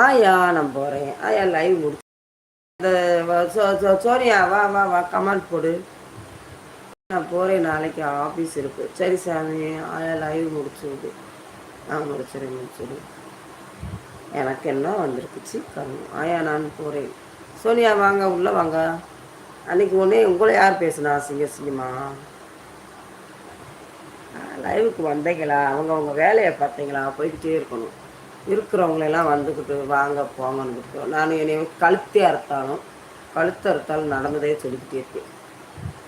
ஆயா நான் போகிறேன் ஆயா லைவ் முடிச்சு. இந்த சோனியா வா வா வா கமெண்ட் போடு. நான் போகிறேன் நாளைக்கு ஆஃபீஸ் இருக்கு. சரி சாமி ஆயா லைவ் முடிச்சு விடு. நான் முடிச்சிடுறேன் முடிச்சிடு. எனக்கு என்ன வந்திருக்குச்சு கண்ணு ஆயா நான் போகிறேன் சோனியா வாங்க உள்ளே வாங்க. அன்னைக்கு ஒன்றே உங்களை யார் பேசுனா? சிங்க சிங்கமா லைவுக்கு வந்தீங்களா? அவங்க அவங்க வேலையை பார்த்தீங்களா? போய்கிட்டே இருக்கணும். இருக்கிறவங்களெல்லாம் வந்துக்கிட்டு வாங்க போங்கன்னு நான் என்னை கழுத்தே அறுத்தாலும் கழுத்து அறுத்தாலும் நடந்ததே சொல்லிக்கிட்டே இருக்கேன்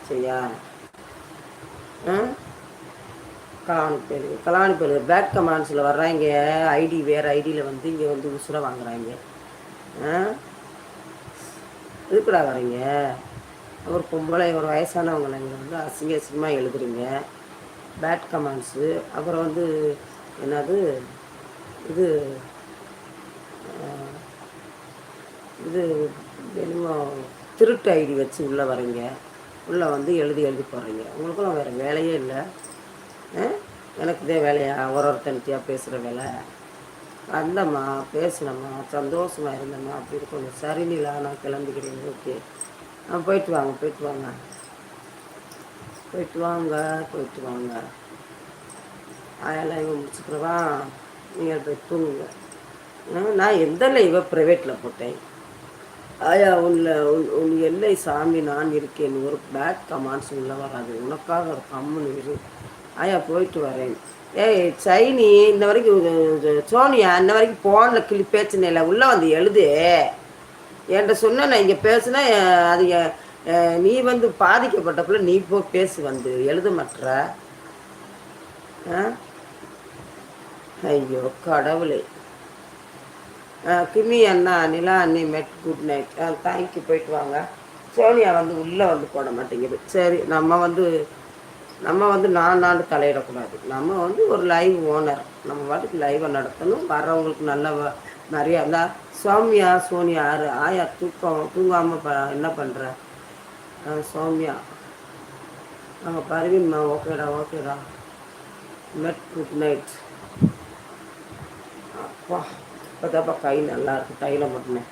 சரியா? கலாணி பேர் கலாணி பேர் பேட் கமாண்ட்ஸில் வர்றாங்க. ஐடி வேறு ஐடியில் வந்து இங்கே வந்து உசுர வாங்குறாங்க. இதுக்கூட வரீங்க ஒரு பொம்பளை ஒரு வயசானவங்களை இங்கே வந்து அசிங்க அசிங்கமாக எழுதுறீங்க. பேட் கமெண்ட்ஸு அப்புறம் வந்து என்னது இது இது என்னமோ திருட்டு ஐடி வச்சு உள்ளே வரீங்க. உள்ளே வந்து எழுதி எழுதி போடுறீங்க. உங்களுக்கெல்லாம் வேறு வேலையே இல்லை. எனக்கு இதே வேலையா? ஒரு ஒருத்தனித்தியாக பேசுகிற வேலை? வந்தம்மா பேசினம்மா சந்தோஷமாக இருந்தம்மா அப்படின்னு கொஞ்சம் சரிநிலா நான் கிளம்பிக்கிறேன். ஓகே. ஆ போயிட்டு வாங்க போயிட்டு வாங்க. போயிட்டு வாங்க போயிட்டு வாங்க. அதெல்லாம் இவன் முடிச்சுக்கிறவா நீங்கள் போய் தூங்குங்க. நான் எந்த லைவை ப்ரைவேட்டில் போட்டேன்? ஆயா உள்ள உன் உன் எல்லை சாமி நான் இருக்கேன். ஒரு பேட் கமான்ஸ் உள்ள வராது. உனக்காக ஒரு கம்முன்னு இரு. ஆயா போயிட்டு வரேன். ஏய் சைனி இந்த வரைக்கும் சோனியா இந்த வரைக்கும் ஃபோனில் கிளி பேச்சுனே இல்லை. உள்ளே வந்து எழுது. என்கிட்ட சொன்ன நான் இங்கே பேசுனா அது நீ வந்து பாதிக்கப்பட்டப்பல நீ போ பேசு வந்து. எழுத மாட்டுற ஐயோ கடவுளே. கிமி அண்ணா நிலா அண்ணி மெட் குட் நைட் தேங்க்யூ போயிட்டு வாங்க. சோனியா வந்து உள்ளே வந்து போட மாட்டேங்குது. சரி நம்ம வந்து நம்ம வந்து நான் நாள் தலையிடக்கூடாது. நம்ம வந்து ஒரு லைவ் ஓனர் நம்ம பாட்டுக்கு லைவை நடத்தணும். வர்றவங்களுக்கு நல்ல நிறையா இருந்தால் சோமியா சோனியா ஆறு ஆயா தூக்கம் தூங்காமல் ப என்ன பண்ணுற சௌமியா. நாங்கள் பரவீன்மா ஓகேடா ஓகேடா மெட் குட் நைட் அப்பா இப்போதாப்பா கை நல்லாயிருக்கு கையில் மட்டுமே.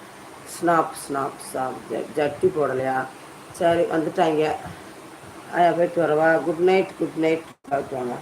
ஸ்னாப் ஸ்னாப் ஸ்னாப் ஜட்டி போடலையா? சரி வந்துட்டாங்க. ஆயா போயிட்டு வரவா. Good night good night பார்த்துவாங்க